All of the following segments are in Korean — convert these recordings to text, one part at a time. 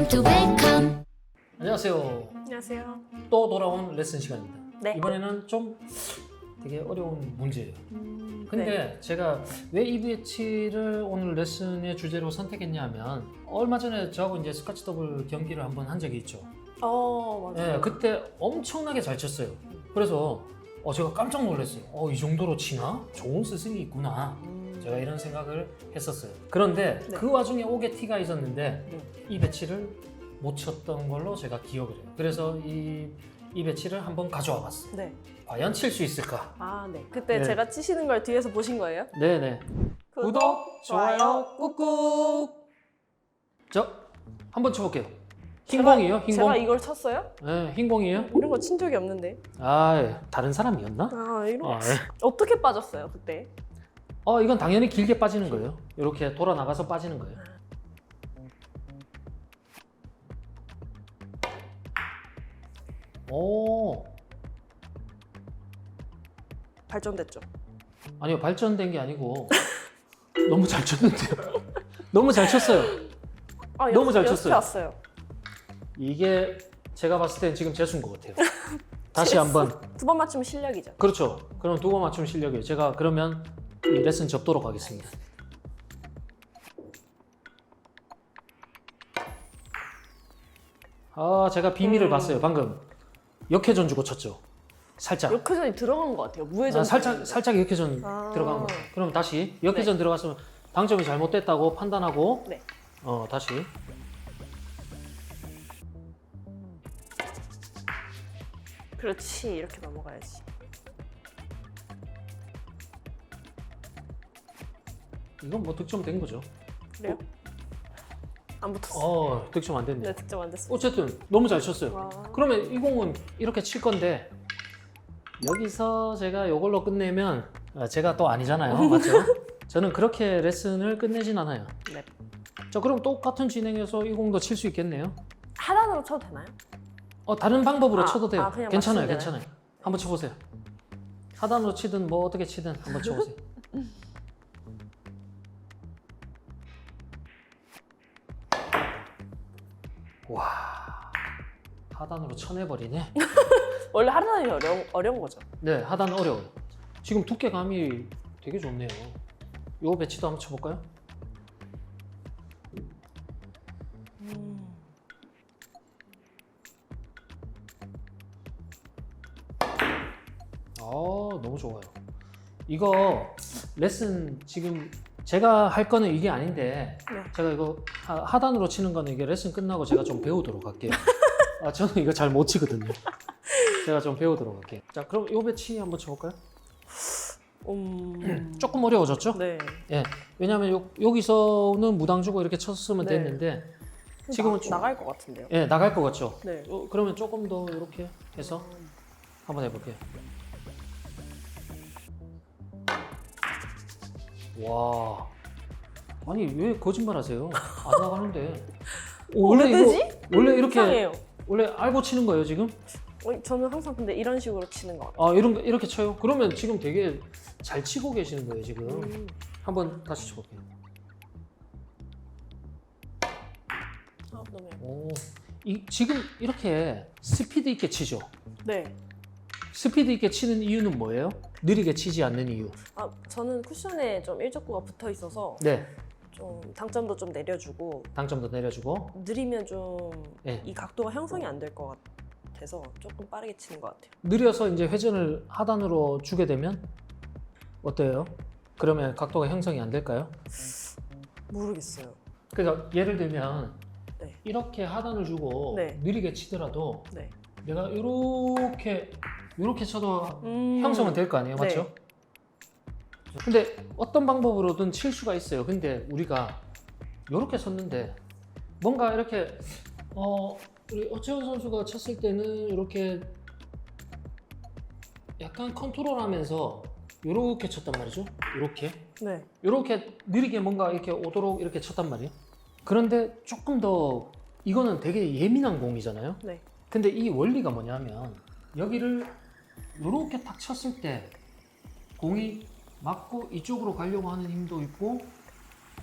Welcome to welcome. 안녕하세요. 안녕하세요. 또 돌아온 레슨 시간입니다. 네. 이번에는 좀 되게 어려운 문제예요. 음, 근데 네. 제가 왜 EBH를 오늘 레슨의 주제로 선택했냐면 얼마 전에 저하고 이제 스카치 더블 경기를 한번 한 적이 있죠. 어 맞아요. 네, 그때 엄청나게 잘 쳤어요. 그래서 어, 제가 깜짝 놀랐어요. 어, 이 정도로 치나? 좋은 스승이 있구나. 음, 제가 이런 생각을 했었어요. 그런데 네. 그 와중에 오게 티가 있었는데 네. 이 배치를 못 쳤던 걸로 제가 기억을 해요. 그래서 이, 이 배치를 한번 가져와 봤어요. 네. 과연 칠 수 있을까? 아 네. 그때 네. 제가 치시는 걸 뒤에서 보신 거예요? 네네. 구독, 좋아요, 꾹꾹. 저 한번 쳐볼게요. 흰공이에요? 제가 흰공? 이걸 쳤어요? 네, 흰 공이에요? 이런 거 친 적이 없는데. 아, 다른 사람이었나? 아 이런 아, 예. 어떻게 빠졌어요 그때? 어, 이건 당연히 길게 빠지는 거예요. 이렇게 돌아 나가서 빠지는 거예요. 오, 발전됐죠. 아니요 발전된 게 아니고 너무 잘 쳤는데요. 너무 잘 쳤어요. 아, 너무 잘 쳤어요. 왔어요. 이게 제가 봤을 땐 지금 재수인 것 같아요. 다시 한번 두 번 맞추면 실력이죠. 그렇죠. 그럼 두 번 맞춤 실력이에요. 제가 그러면 이 레슨 접도록 하겠습니다. 아, 제가 비밀을 음. 봤어요. 방금 역회전 주고 쳤죠. 살짝. 역회전이 들어간 것 같아요. 무회전. 아, 살짝 살짝 역회전 아. 들어간 거. 그럼 다시 역회전 들어갔으면 당점이 잘못됐다고 판단하고 네. 어 다시 그렇지 이렇게 넘어가야지. 이건 뭐 득점 된 거죠. 그래요? 안 붙었어. 어 득점 안 됐네. 네 득점 안 됐어. 어쨌든 너무 잘 쳤어요. 와. 그러면 이 공은 이렇게 칠 건데 여기서 제가 이걸로 끝내면 아, 제가 또 아니잖아요, 맞죠? 저는 그렇게 레슨을 끝내진 않아요. 네. 자, 그럼 똑같은 진행해서 이 공도 칠 수 있겠네요. 하단으로 쳐도 되나요? 어, 다른 방법으로 아, 쳐도 돼요. 아, 그냥 괜찮아요, 맞추면 괜찮아요. 한번 쳐보세요. 하단으로 치든 뭐 어떻게 치든 한번 쳐보세요. 와, 하단으로 쳐내버리네. 원래 하단이 어려운 어려운 거죠. 네, 하단 어려워요. 지금 두께감이 되게 좋네요. 요 배치도 한번 쳐볼까요? 음. 아, 너무 좋아요. 이거 레슨 지금 제가 할 거는 이게 아닌데 네. 제가 이거 하- 하단으로 치는 거는 이게 레슨 끝나고 제가 좀 배우도록 할게요. 아, 저는 이거 잘 못 치거든요. 제가 좀 배우도록 할게요. 자, 그럼 요 배치 한번 쳐볼까요? 음. 조금 어려워졌죠? 네. 예. 왜냐하면 요, 여기서는 무당 주고 이렇게 쳤으면 네. 됐는데 지금은 나, 좀- 나갈 것 같은데요. 예, 나갈 것 같죠? 네. 어, 그러면 조금 더 이렇게 해서 한번 해볼게요. 와, 아니 왜 거짓말 하세요? 안 나가는데. 오, 왜 이거 뜨지? 원래 이렇게 이상해요. 원래 알고 치는 거예요 지금? 어, 저는 항상 근데 이런 식으로 치는 것 같아요. 아 이런 거 이렇게 쳐요? 그러면 지금 되게 잘 치고 계시는 거예요 지금. 음. 한번 다시 쳐볼게요. 아, 너무. 오, 이 지금 이렇게 스피드 있게 치죠. 네. 스피드 있게 치는 이유는 뭐예요? 느리게 치지 않는 이유. 아, 저는 쿠션에 좀 일적구가 붙어 있어서 네, 좀 당점도 좀 내려주고 당점도 내려주고. 느리면 좀 이 네. 각도가 형성이 안 될 것 같아서 조금 빠르게 치는 것 같아요. 느려서 이제 회전을 하단으로 주게 되면 어때요? 그러면 각도가 형성이 안 될까요? 모르겠어요. 그러니까 예를 들면 네. 이렇게 하단을 주고 네. 느리게 치더라도 네. 내가 이렇게 이렇게 쳐도 음. 형성은 될 거 아니에요, 네. 맞죠? 근데 어떤 방법으로든 칠 수가 있어요. 근데 우리가 이렇게 쳤는데 뭔가 이렇게 어 우리 어채원 선수가 쳤을 때는 이렇게 약간 컨트롤하면서 이렇게 쳤단 말이죠. 이렇게 네. 이렇게 느리게 뭔가 이렇게 오도록 이렇게 쳤단 말이에요. 그런데 조금 더 이거는 되게 예민한 공이잖아요. 네. 근데 이 원리가 뭐냐면 여기를 이렇게 딱 쳤을 때 공이 맞고 이쪽으로 가려고 하는 힘도 있고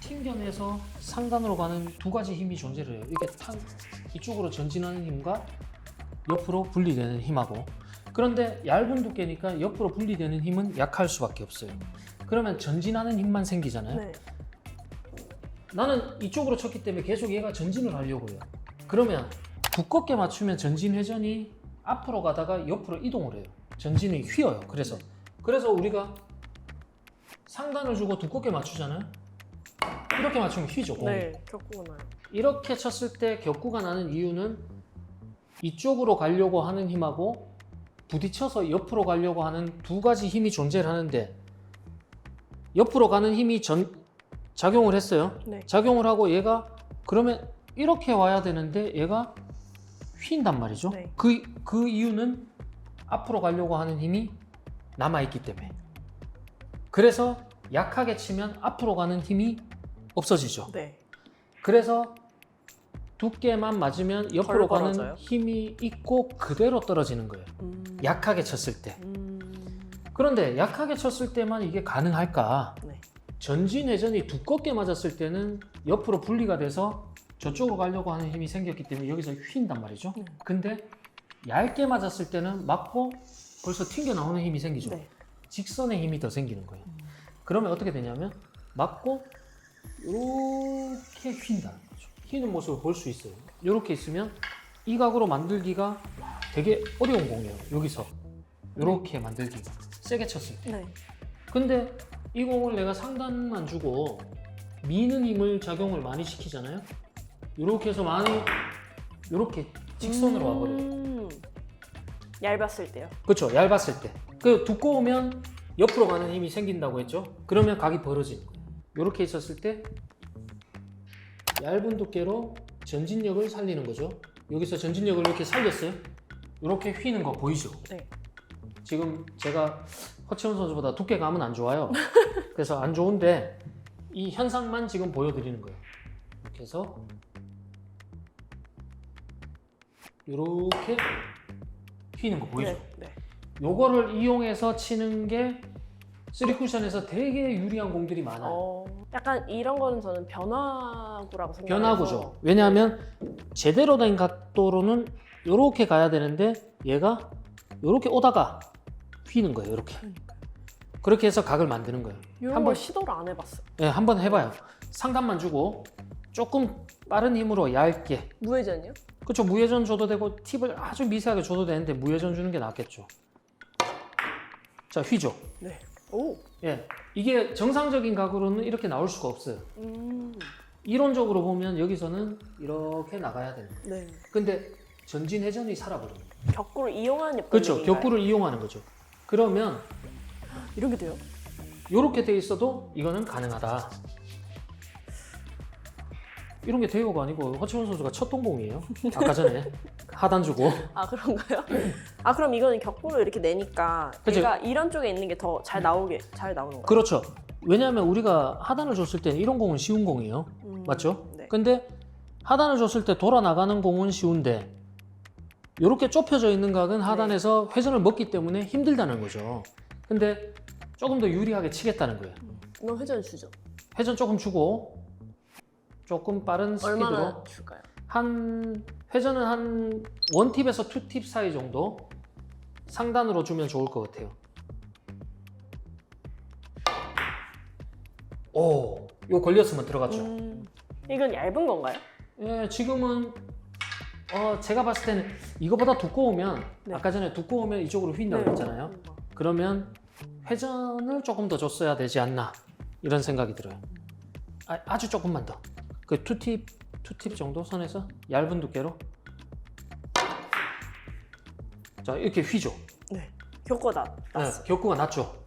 튕겨내서 상단으로 가는 두 가지 힘이 존재를 해요. 이게 탕 이쪽으로 전진하는 힘과 옆으로 분리되는 힘하고 그런데 얇은 두께니까 옆으로 분리되는 힘은 약할 수밖에 없어요. 그러면 전진하는 힘만 생기잖아요. 네. 나는 이쪽으로 쳤기 때문에 계속 얘가 전진을 하려고 해요. 그러면 두껍게 맞추면 전진 회전이 앞으로 가다가 옆으로 이동을 해요. 전진이 휘어요. 그래서 그래서 우리가 상단을 주고 두껍게 맞추잖아요. 이렇게 맞추면 휘죠. 공이. 네. 겪고 나요. 이렇게 쳤을 때 격구가 나는 이유는 이쪽으로 가려고 하는 힘하고 부딪혀서 옆으로 가려고 하는 두 가지 힘이 존재를 하는데 옆으로 가는 힘이 전 작용을 했어요. 네. 작용을 하고 얘가 그러면 이렇게 와야 되는데 얘가 휜단 말이죠. 네. 그, 그 이유는 앞으로 가려고 하는 힘이 남아있기 때문에. 그래서 약하게 치면 앞으로 가는 힘이 없어지죠. 네. 그래서 두께만 맞으면 옆으로 가는? 힘이 있고 그대로 떨어지는 거예요. 음. 약하게 쳤을 때. 음. 그런데 약하게 쳤을 때만 이게 가능할까? 네. 전진 회전이 두껍게 맞았을 때는 옆으로 분리가 돼서 저쪽으로 가려고 하는 힘이 생겼기 때문에 여기서 휜단 말이죠. 음. 근데 얇게 맞았을 때는 맞고 벌써 튕겨 나오는 힘이 생기죠. 네. 직선의 힘이 더 생기는 거예요. 음. 그러면 어떻게 되냐면 맞고 이렇게 휜다는 거죠. 휘는 모습을 볼 수 있어요. 이렇게 있으면 이 각으로 만들기가 되게 어려운 공이에요. 여기서 이렇게 만들기가 세게 쳤을 때. 네. 근데 이 공을 내가 상단만 주고 미는 힘을 작용을 많이 시키잖아요. 이렇게 해서 많이 이렇게 직선으로 와버려요. 음. 얇았을 때요. 그렇죠. 얇았을 때. 그 두꺼우면 옆으로 가는 힘이 생긴다고 했죠. 그러면 각이 벌어지는 거예요. 이렇게 있었을 때 얇은 두께로 전진력을 살리는 거죠. 여기서 전진력을 이렇게 살렸어요. 이렇게 휘는 거 보이죠? 네. 지금 제가 허채원 선수보다 두께감은 안 좋아요. 그래서 안 좋은데 이 현상만 지금 보여드리는 거예요. 이렇게 해서 이렇게 휘는 거 보이죠? 네. 네. 요거를 이용해서 치는 게 쓰리 쿠션에서 되게 유리한 공들이 많아요. 어, 약간 이런 거는 저는 변화구라고 생각해서 변화구죠. 왜냐하면 제대로 된 각도로는 이렇게 가야 되는데 얘가 이렇게 오다가 휘는 거예요. 이렇게. 그렇게 해서 각을 만드는 거예요. 한번 걸 시도를 안 해봤어요. 네, 한 번 해봐요. 상단만 주고 조금 빠른 힘으로 얇게. 무회전이요? 그렇죠. 무회전 줘도 되고 팁을 아주 미세하게 줘도 되는데 무회전 주는 게 낫겠죠. 자, 휘죠. 네. 오. 예, 이게 정상적인 각으로는 이렇게 나올 수가 없어요. 음. 이론적으로 보면 여기서는 이렇게 나가야 되는 거예요. 네. 근데 전진 회전이 살아버리는 거예요. 격구를 이용하는 역할이 그렇죠. 격구를 이용하는 거죠. 그러면 이런 게 돼요? 이렇게 돼 있어도 이거는 가능하다. 이런 게 대요가 아니고 허치원 선수가 첫 동공이에요. 아까 전에 하단 주고. 아 그런가요? 아 그럼 이거는 격구를 이렇게 내니까 그쵸. 얘가 이런 쪽에 있는 게 더 잘 나오게 잘 나오는 거예요. 그렇죠. 왜냐하면 우리가 하단을 줬을 때는 이런 공은 쉬운 공이에요. 음, 맞죠? 네. 근데 하단을 줬을 때 돌아 나가는 공은 쉬운데 이렇게 좁혀져 있는 각은 하단에서 회전을 먹기 때문에 힘들다는 거죠. 근데 조금 더 유리하게 치겠다는 거예요. 이건 회전 주죠. 회전 조금 주고 조금 빠른 스피드로 얼마나 줄까요? 한 회전은 한 원팁에서 투팁 사이 정도 상단으로 주면 좋을 것 같아요. 오, 요 걸렸으면 들어갔죠. 음, 이건 얇은 건가요? 예, 지금은 어, 제가 봤을 때는 이거보다 두꺼우면 네. 아까 전에 두꺼우면 이쪽으로 휜다고 했잖아요. 그러면 회전을 조금 더 줬어야 되지 않나 이런 생각이 들어요. 아, 아주 조금만 더. 그 투팁 투팁 정도 선에서 얇은 두께로. 자 이렇게 휘죠. 네. 나 네. 격구가 낮죠.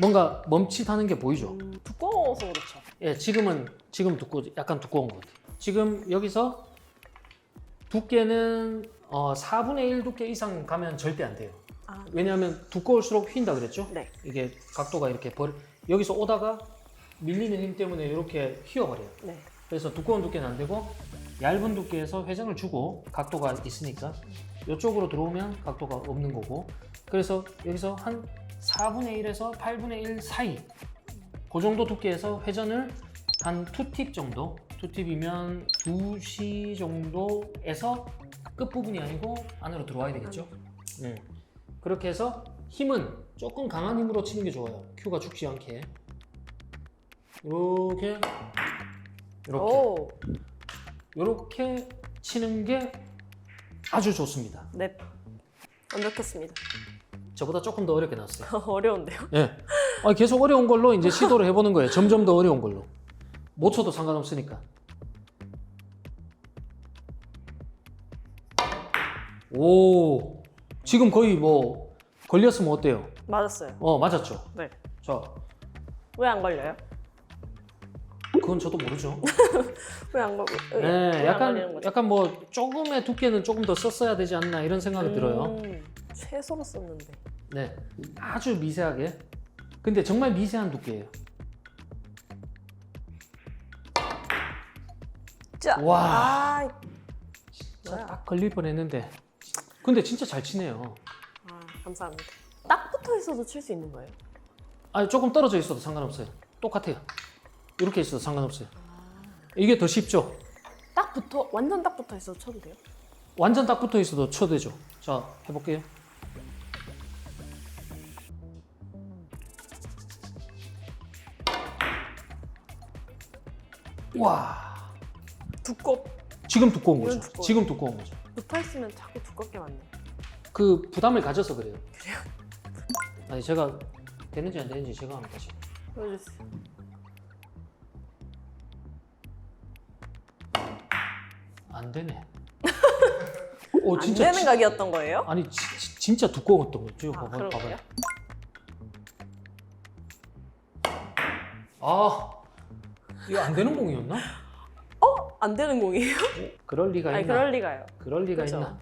뭔가 멈칫하는 게 보이죠. 음, 두꺼워서 그렇죠. 예, 지금은 지금 두꺼 약간 두꺼운 것 같아요. 지금 여기서 두께는 어, 4분의 1 두께 이상 가면 절대 안 돼요. 아, 왜냐하면 두꺼울수록 휜다 그랬죠? 네. 이게 각도가 이렇게 벌 여기서 오다가 밀리는 힘 때문에 이렇게 휘어버려요. 네. 그래서 두꺼운 두께는 안 되고 얇은 두께에서 회전을 주고 각도가 있으니까 이쪽으로 들어오면 각도가 없는 거고 그래서 여기서 한 4분의 1에서 8분의 1 사이 그 정도 두께에서 회전을 한투팁 정도, 투 팁이면 2시 정도에서 끝 부분이 아니고 안으로 들어와야 되겠죠. 네. 그렇게 해서 힘은 조금 강한 힘으로 치는 게 좋아요. 큐가 죽지 않게. 이렇게, 이렇게, 오, 이렇게 치는 게 아주 좋습니다. 네. 완벽했습니다. 저보다 조금 더 어렵게 나왔어요. 어려운데요? 예. 아, 계속 어려운 걸로 이제 시도를 해보는 거예요. 점점 더 어려운 걸로. 못 쳐도 상관없으니까. 오, 지금 거의 뭐 걸렸으면 어때요? 맞았어요. 어, 맞았죠. 네. 자, 왜 안 걸려요? 그건 저도 모르죠. 왜 안 걸려? 네, 왜안 약간 걸리는 거죠? 약간 뭐 조금의 두께는 조금 더 썼어야 되지 않나 이런 생각이 들어요. 음, 최소로 썼는데. 네, 아주 미세하게. 근데 정말 미세한 두께예요. 자, 와. 아, 진짜 뭐야? 딱 걸릴 뻔했는데. 근데 진짜 잘 치네요. 아, 감사합니다. 딱 붙어 있어도 칠 수 있는 거예요? 아니 조금 떨어져 있어도 상관없어요. 똑같아요. 이렇게 있어도 상관없어요. 이게 더 쉽죠? 딱 붙어, 완전 딱 붙어 있어도 쳐도 돼요? 완전 딱 붙어 있어도 쳐도 되죠. 자, 해볼게요. 와, 두껍 지금 두꺼운 이건 거죠. 두꺼워요. 지금 두꺼운 거죠. 붙어 있으면 자꾸 두껍게 맞네. 그 부담을 가져서 그래요. 그래요? 아니 제가 되는지 안 되는지 제가 한번 다시. 보여주세요. 안 되네. 오, 안 되는 각이었던 거예요? 아니 지- 지- 진짜 두꺼웠던 거죠. 아, 봐봐. 거예요? 아 이거 안 되는 공이었나? 어? 안 되는 공이에요? 그럴 리가 아니 있나? 그럴 리가요. 그럴 리가 그죠? 있나?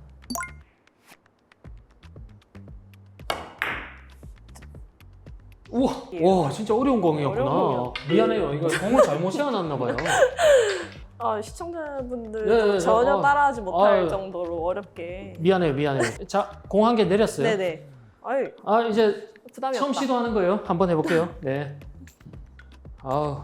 우와, 예. 와 진짜 어려운 공이었구나. 어려운 미안해요. 이거 공을 잘못 세워놨나 봐요. 아 시청자분들 네, 네, 네. 전혀 아, 따라하지 못할 아유. 정도로 어렵게. 미안해요, 미안해요. 자, 공 한 개 내렸어요. 네네. 아유 아 이제 부담이 처음 없다. 시도하는 거예요. 한번 해볼게요. 네. 아우.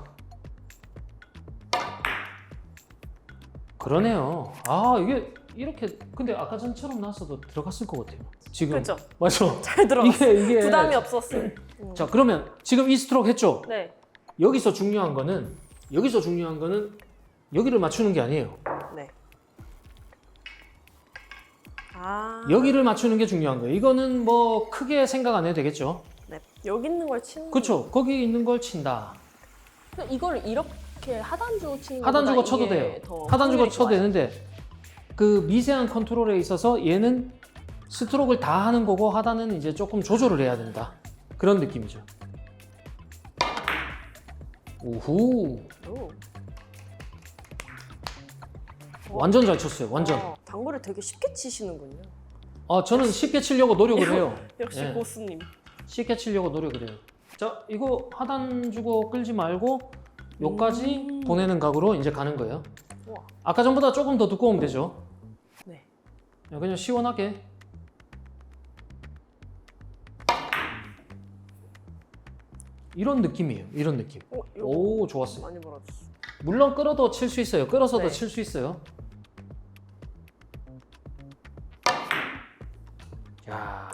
그러네요. 아 이게 이렇게 근데 아까 전처럼 나왔어도 들어갔을 것 같아요. 지금 그렇죠. 맞죠? 잘 들어갔어. 이게 이게 부담이 없었어요. 음. 자 그러면 지금 이 스트로크 했죠? 네. 여기서 중요한 거는 여기서 중요한 거는 여기를 맞추는 게 아니에요. 네. 아. 여기를 맞추는 게 중요한 거예요. 이거는 뭐 크게 생각 안 해도 되겠죠? 네. 여기 있는 걸 치는. 그렇죠. 거기 있는 걸 친다. 이걸 이렇게 하단 주고 치는 하단 주고 것보다 쳐도 이게 돼요. 더 하단 주고 확률이 쳐도 좋아요. 되는데 그 미세한 컨트롤에 있어서 얘는 스트로크를 다 하는 거고 하단은 이제 조금 조절을 해야 된다. 그런 느낌이죠. 오후 오. 완전 잘 쳤어요. 완전. 어, 당구를 되게 쉽게 치시는군요. 아 저는 쉽게 치려고 노력을 해요. 역시 네. 고수님. 쉽게 치려고 노력을 해요. 자 이거 하단 주고 끌지 말고 요까지 음. 보내는 각으로 이제 가는 거예요. 우와. 아까 전보다 조금 더 두꺼우면 되죠. 네. 그냥 시원하게. 이런 느낌이에요. 이런 느낌. 어, 이거 오 좋았어요. 많이 벌어졌어. 물론 끌어도 칠 수 있어요. 끌어서도 네. 칠 수 있어요.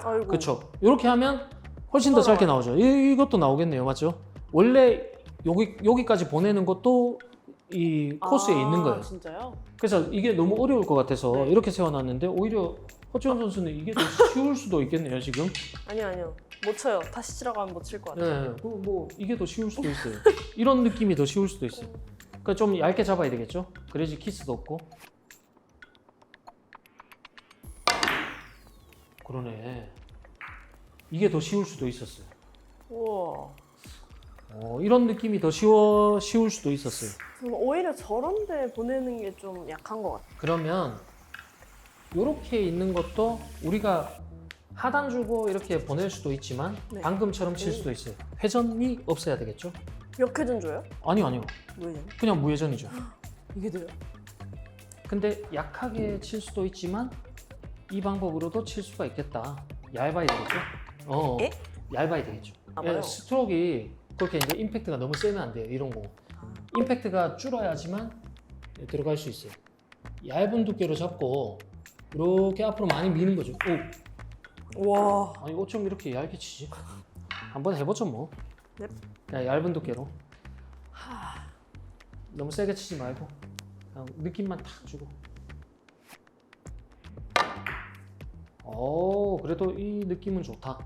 아이고. 그쵸. 이렇게 하면 훨씬 더 짧게 나오죠. 이, 이것도 나오겠네요, 맞죠? 원래 여기 여기까지 보내는 것도 이 코스에 아, 있는 거예요. 진짜요? 그래서 이게 너무 어려울 것 같아서 네. 이렇게 세워놨는데 오히려 허지원 선수는 이게 더 쉬울 수도 있겠네요, 지금. 아니요 아니요 못 쳐요. 다시 치라고 하면 못 칠 것 같아요. 네, 그뭐 이게 더 쉬울 수도 있어요. 이런 느낌이 더 쉬울 수도 있어요. 그러니까 좀 얇게 잡아야 되겠죠? 그래야지 키스도 없고. 그러네. 이게 더 쉬울 수도 있었어요. 우와. 어, 이런 느낌이 더 쉬워 쉬울 수도 있었어요. 저는 오히려 저런데 보내는 게 좀 약한 것 같아요. 그러면 이렇게 있는 것도 우리가 하단 주고 이렇게 보낼 수도 있지만 네. 방금처럼 칠 오. 수도 있어요. 회전이 없어야 되겠죠? 몇 회전 줘요? 아니요, 아니요. 뭐예요? 그냥 무회전이죠. 이게 돼요? 근데 약하게 칠 수도 있지만 이 방법으로도 칠 수가 있겠다. 얇아야 되겠죠? 어, 예? 얇아야 되겠죠. 아, 예. 스트로크가 그렇게 이제 임팩트가 너무 세면 안 돼요. 이런 거. 임팩트가 줄어야지만 들어갈 수 있어요. 얇은 두께로 잡고 이렇게 앞으로 많이 미는 거죠. 오, 와. 아니 어쩜 이렇게 얇게 치지? 한번 해보죠 뭐. 네. 그냥 얇은 두께로. 너무 세게 치지 말고 그냥 느낌만 탁 주고. 오, 그래도 이 느낌은 좋다.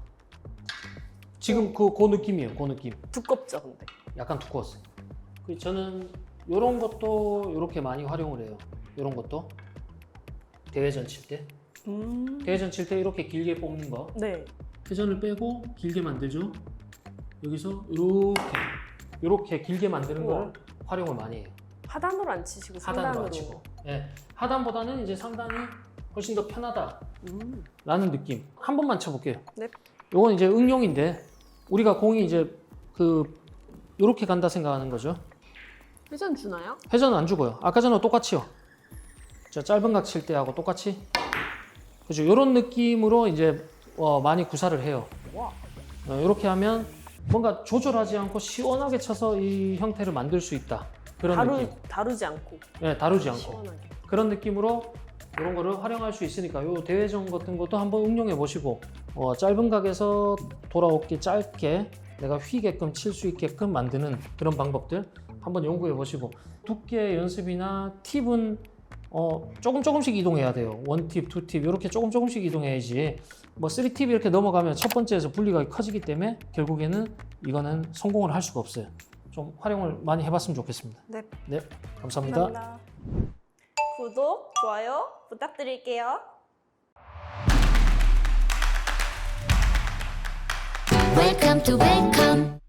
지금 그, 그 느낌이에요. 그 느낌. 두껍죠, 근데. 약간 두꺼웠어요. 그 저는 이런 것도 이렇게 많이 활용을 해요. 이런 것도 대회전 칠 때. 음. 대회전 칠 때 이렇게 길게 뽑는 거. 네. 회전을 빼고 길게 만들죠. 여기서 이렇게 이렇게 길게 만드는 우와. 걸 활용을 많이 해요. 하단으로 안 치시고 하단으로 상단으로. 안 치고. 예. 하단보다는 이제 상단이 훨씬 더 편하다 라는 음. 느낌. 한 번만 쳐볼게요. 네. 요건 이제 응용인데 우리가 공이 이제 그 이렇게 간다 생각하는 거죠. 회전 주나요? 회전은 안 주고요. 아까 전에 똑같이요. 저 짧은 각 칠 때하고 똑같이. 그죠. 이런 느낌으로 이제 어, 많이 구사를 해요. 와. 어, 이렇게 하면 뭔가 조절하지 않고 시원하게 쳐서 이 형태를 만들 수 있다. 그런 다루, 느낌. 다루지 않고. 예, 다루지 않고. 시원하게. 그런 느낌으로 이런 거를 활용할 수 있으니까 요 대회전 같은 것도 한번 응용해 보시고 어, 짧은 각에서 돌아오게 짧게 내가 휘게끔 칠 수 있게끔 만드는 그런 방법들 한번 연구해 보시고 두께 연습이나 팁은 어, 조금 조금씩 이동해야 돼요. 원 팁, 투팁 이렇게 조금 조금씩 이동해야지 뭐 쓰리 팁 이렇게 넘어가면 첫 번째에서 분리가 커지기 때문에 결국에는 이거는 성공을 할 수가 없어요. 좀 활용을 많이 해봤으면 좋겠습니다. 네. 네, 감사합니다. 감사합니다. 구독, 좋아요 부탁드릴게요. Welcome to welcome.